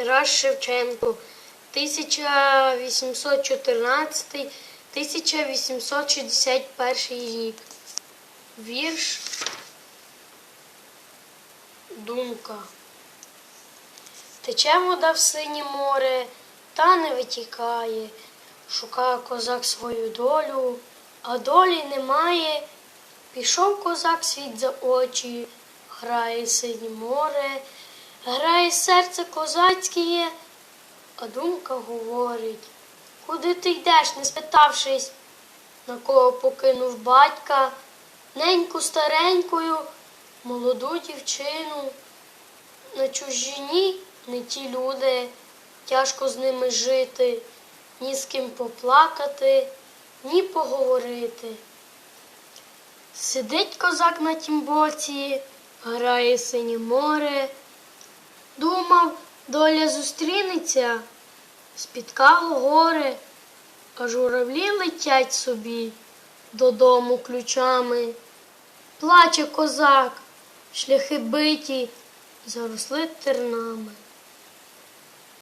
Тарас Шевченко, 1814-1861 рік. Вірш Думка. Тече вода в синє море, та не витікає. Шукає козак свою долю, а долі немає. Пішов козак світ за очі, грає синє море, грає серце козацьке, а думка говорить, куди ти йдеш, не спитавшись, на кого покинув батька, неньку старенькою, молоду дівчину. На чужині не ті люди, тяжко з ними жити, ні з ким поплакати, ні поговорити. Сидить козак на тім боці, грає синє море. Думав, доля зустрінеться, спіткало горе, а журавлі летять собі додому ключами. Плаче козак, шляхи биті, заросли тернами.